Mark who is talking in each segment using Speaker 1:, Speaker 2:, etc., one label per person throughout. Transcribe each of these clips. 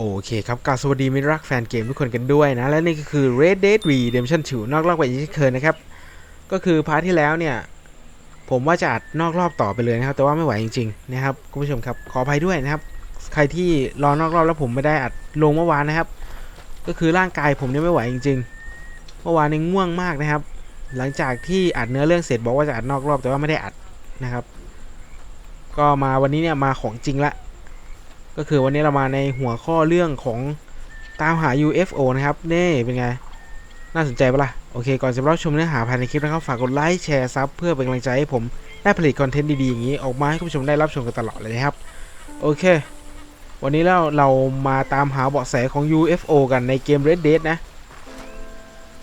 Speaker 1: โอเคครับกราบสวัสดีมิตรรักแฟนเกมทุกคนกันด้วยนะ และนี่ก็คือ Red Dead Redemption 2นอกรอบไปอีกเช่นเคยนะครับ ก็คือพาร์ทที่แล้วเนี่ย ผมว่าจะอัดนอกรอบต่อไปเลยนะครับ แต่ว่าไม่ไหวจริงๆนะครับคุณผู้ชมครับขออภัยด้วยนะครับ ใครที่รอนอกรอบแล้วผมไม่ได้อัดลงเมื่อวานนะครับ ก็คือร่างกายผมเนี่ยไม่ไหวจริงๆเมื่อวานเนี่ยง่วงมากนะครับ หลังจากที่อัดเนื้อเรื่องเสร็จบอกว่าจะอัดนอกรอบแต่ว่าไม่ได้อัดนะครับ ก็มาวันนี้เนี่ยมาของจริงละ ก็คือวันนี้เรามาในหัวข้อเรื่องของตามหา UFO นะครับเน่เป็นไง น่าสนใจปะล่ะ โอเค ก่อนจะรับชมเนื้อหาภายในคลิปนะครับ ฝากกดไลค์แชร์ซับเพื่อเป็นกำลังใจให้ผม ได้ผลิตคอนเทนต์ดีๆ อย่างนี้ ออกมาให้คุณผู้ชมได้รับชมกันตลอดเลยนะครับ โอเค วันนี้เราเรามาตามหาเบาะแสของ UFO กันในเกม Red Dead นะ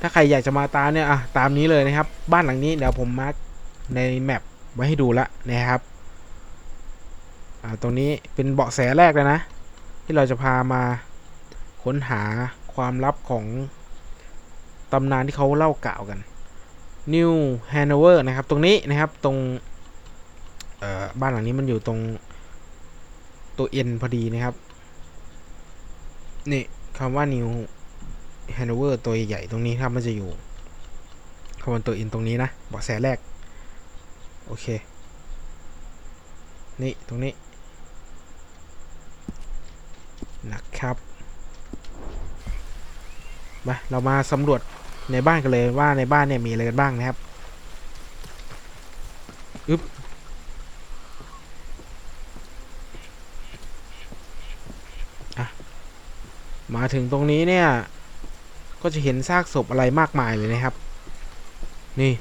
Speaker 1: ถ้าใครอยากจะมาตามเนี่ยอะตามนี้เลยนะครับ บ้านหลังนี้เดี๋ยวผมมาร์กในแมปไว้ให้ดูละนะครับ อ่าตรงนี้เป็นเบาะแสแรกเลยนะ ที่เราจะพามาค้นหาความลับของตำนานที่เขาเล่ากล่าวกัน New Hanover นะครับ ตรงนี้นะครับตรงบ้านหลังนี้มันอยู่ตรงตัว N พอดีนะครับ นี่คำว่า New Hanover ตัวใหญ่ตรงนี้ครับมันจะอยู่คำว่าตัว N ตรงนี้นะเบาะแสแรก โอเค นี่ ตรงนี้ นะครับมาเรามาสำรวจในบ้านกันเลยว่าในบ้านเนี่ยมีอะไรกันบ้างนะครับอึ๊บมาถึงตรงนี้เนี่ย ก็จะเห็นซากศพอะไรมากมายเลยนะครับ นี่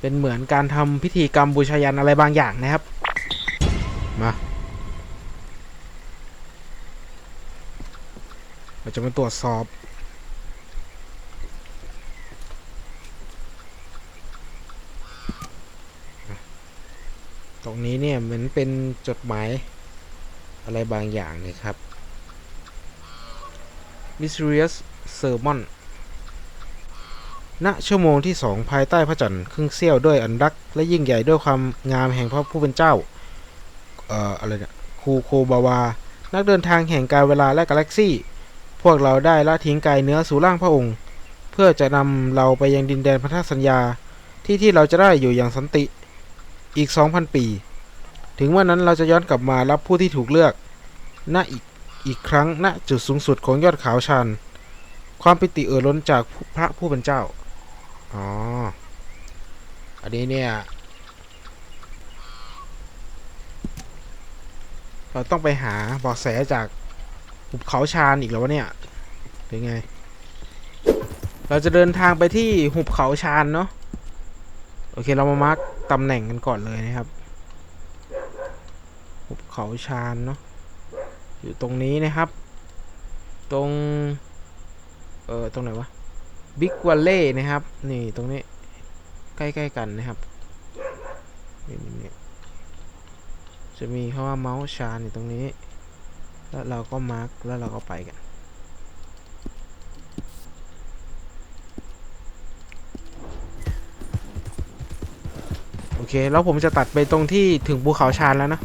Speaker 1: เป็นเหมือนการทำพิธีกรรมบูชายันอะไรบางอย่างนะครับ มาเราจะมาตรวจสอบ ตรงนี้เนี่ยเหมือนเป็นจดหมายอะไรบางอย่างเลยครับ Mysterious Sermon ณชั่วโมงที่สองภายใต้พระจันทร์ครึ่งเสี้ยวด้วยอันรัก และยิ่งใหญ่ด้วยความงามแห่งพระผู้เป็นเจ้า เอ่ออะไรเนี่ยคูโคบาวา นักเดินทางแห่งการเวลาและกาแล็กซี่ พวกเราได้ละทิ้งกายเนื้อสู่ร่างพระองค์ เพื่อจะนำเราไปยังดินแดนพันธสัญญาที่ที่เราจะได้อยู่อย่างสันติอีก 2,000 ปี ถึงวันนั้นเราจะย้อนกลับมารับผู้ที่ถูกเลือกณอีกอีกครั้งณจุดสูงสุดของยอดขาวชัน ความปิติเอ่อล้นจากพระผู้เป็นเจ้า อ๋อ อันนี้เนี่ย เราต้องไปหาบาะแสจากหุบเขาชานอีกแล้ววะเนี่ยเป็นไง เราจะเดินทางไปที่หุบเขาชานเนาะโอเคเรามามาร์กตำแหน่งกันก่อนเลยนะครับ หุบเขาชานเนาะอยู่ตรงนี้นะครับ ตรง เออตรงไหนวะบิ๊กวัลเล่นะครับ นี่ตรงนี้ ใกล้ๆกันนะครับนี่นี่ จะมีคำว่าเมาส์ชาร์อยู่ตรงนี้ แล้วเราก็มาร์กแล้วเราก็ไปกัน โอเค แล้วผมจะตัดไปตรงที่ถึงภูเขาชานแล้วนะ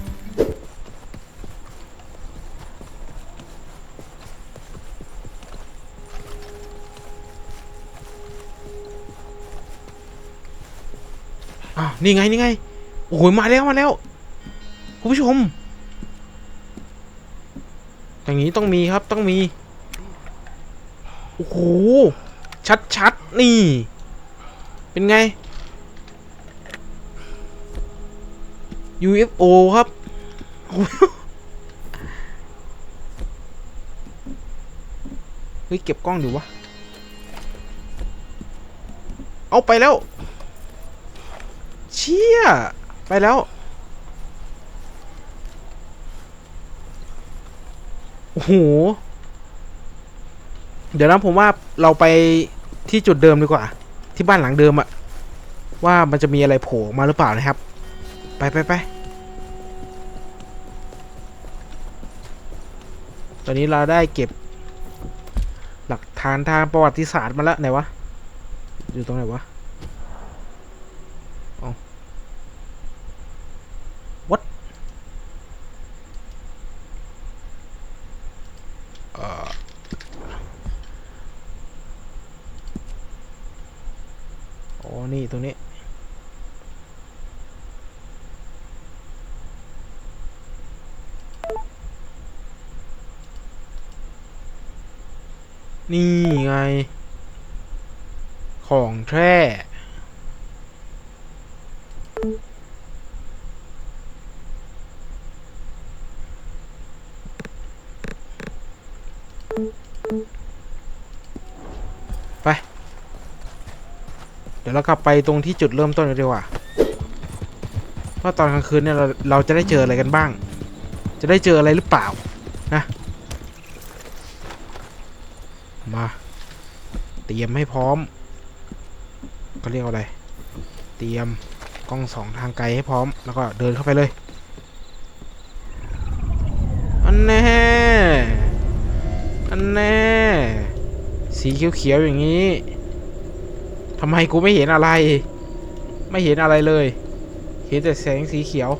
Speaker 1: อะนี่ไง นี่ไง โอ้โหมาแล้ว มาแล้ว คุณผู้ชม อย่างนี้ต้องมีครับต้องมี โอ้โห ชัดๆ นี่ เป็นไง UFO ครับ เฮ้ย เก็บกล้องดีวะ เอาไปแล้ว เชี่ย ไปแล้ว โอ้โห เดี๋ยวนะผมว่าเราไปที่จุดเดิมดีกว่า ที่บ้านหลังเดิมอะว่ามันจะมีอะไรโผล่มาหรือเปล่านะครับ ไปไปไปตอนนี้เราได้เก็บ หลักฐานทางประวัติศาสตร์มาแล้วไหนวะ อยู่ตรงไหนวะ นี่ไง ของแท้ไป เดี๋ยวเรากลับไปตรงที่จุดเริ่มต้นกันดีกว่าว่าตอนกลางคืนเนี่ยเราเราจะได้เจออะไรกันบ้าง จะได้เจออะไรหรือเปล่านะ มา เตรียมให้พร้อมก็เรียกว่าอะไร เตรียมกล้องสองทางไกลให้พร้อม แล้วก็เดินเข้าไปเลย อันแน่ อันแน่ สีเขียวๆอย่างนี้ทำไมกูไม่เห็นอะไร ไม่เห็นอะไรเลย เห็นแต่แสงสีเขียว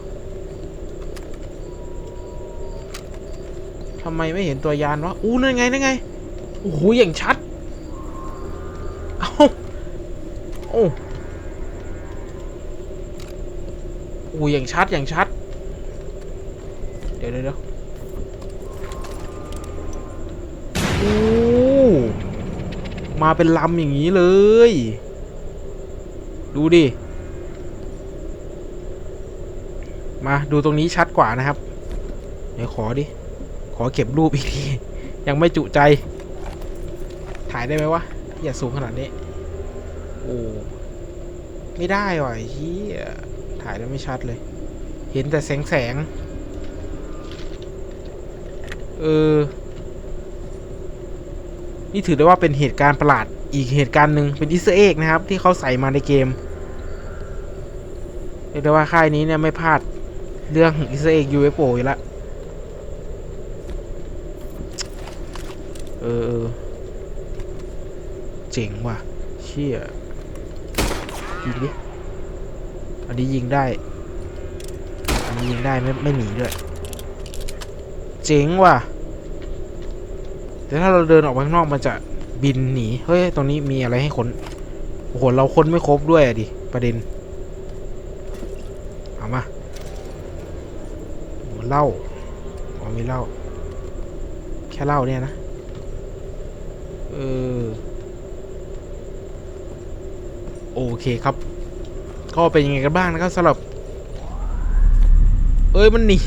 Speaker 1: ทำไมไม่เห็นตัวยานวะอู้นั่นไงนั่นไง โอ้โหอย่างชัด เอ้าโอ้โอ้อย่างชัดอย่างชัดเดี๋ยวเดี๋ยวเดี๋ยวโอ้มาเป็นลำอย่างนี้เลย ดูดิ มาดูตรงนี้ชัดกว่านะครับ เดี๋ยวขอดิ ขอเก็บรูปอีกที ยังไม่จุใจ ถ่ายได้ไหมวะ อย่าสูงขนาดนี้ โอ้ไม่ได้ว่ะไอ้เฮียถ่ายแล้วไม่ชัดเลย เห็นแต่แสงแสง เออ นี่ถือได้ว่าเป็นเหตุการณ์ประหลาดอีกเหตุการณ์หนึ่งเป็นอิสเอ็กนะครับ ที่เขาใส่มาในเกมเรียกได้ว่าค่ายนี้เนี่ยไม่พลาดเรื่องอิสเอ็ก UFO อยู่ละเออ เจ๋งว่ะ เชี่ยยิงดิ อันนี้ยิงได้ อันนี้ยิงได้ไม่ไม่หนีด้วย เจ๋งว่ะ แต่ถ้าเราเดินออกไปข้างนอกมันจะบินหนี เฮ้ย ตรงนี้มีอะไรให้ค้น โอ้โห เราค้นไม่ครบด้วยอะดิ ประเด็น เอามาเหล้าอ๋อมีเหล้า แค่เหล้าเนี่ยนะ เออ เคครับ ก็เป็นยังไงกันบ้างนะครับสำหรับ เอ้ยมันหนี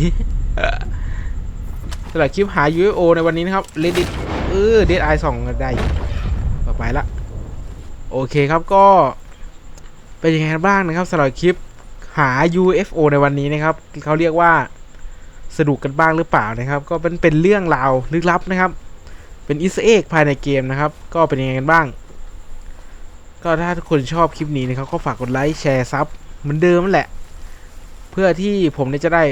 Speaker 1: สำหรับคลิปหา UFO ในวันนี้นะครับ Reddit เออ Dead Eye 2ได้ต่อไปละ โอเคครับก็เป็นยังไงกันบ้างนะครับสำหรับคลิปหา UFO ในวันนี้นะครับเขาเรียกว่าสนุกกันบ้างหรือเปล่านะครับ ก็เป็นเป็นเรื่องราวลึกลับนะครับ เป็นอิสเอ็กภายในเกมนะครับ ก็เป็นยังไงกันบ้าง ก็ถ้าทุกคนชอบคลิปนี้นะครับก็ฝากกดไลค์แชร์ซับเหมือนเดิมนั่นแหละ เพื่อที่ผมเนี่ยจะได้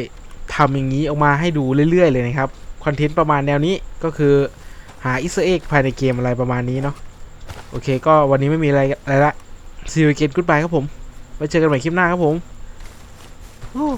Speaker 1: ทำอย่างนี้ออกมาให้ดูเรื่อย ๆ เลยนะครับคอนเทนต์ประมาณแนวนี้ก็คือหาอิสเอ็กภายในเกมอะไรประมาณนี้เนาะโอเค ก็วันนี้ไม่มีอะไรอะไรละซีวิเกตกุ๊ดบายครับผมไว้เจอกันใหม่คลิปหน้าครับผมโอ้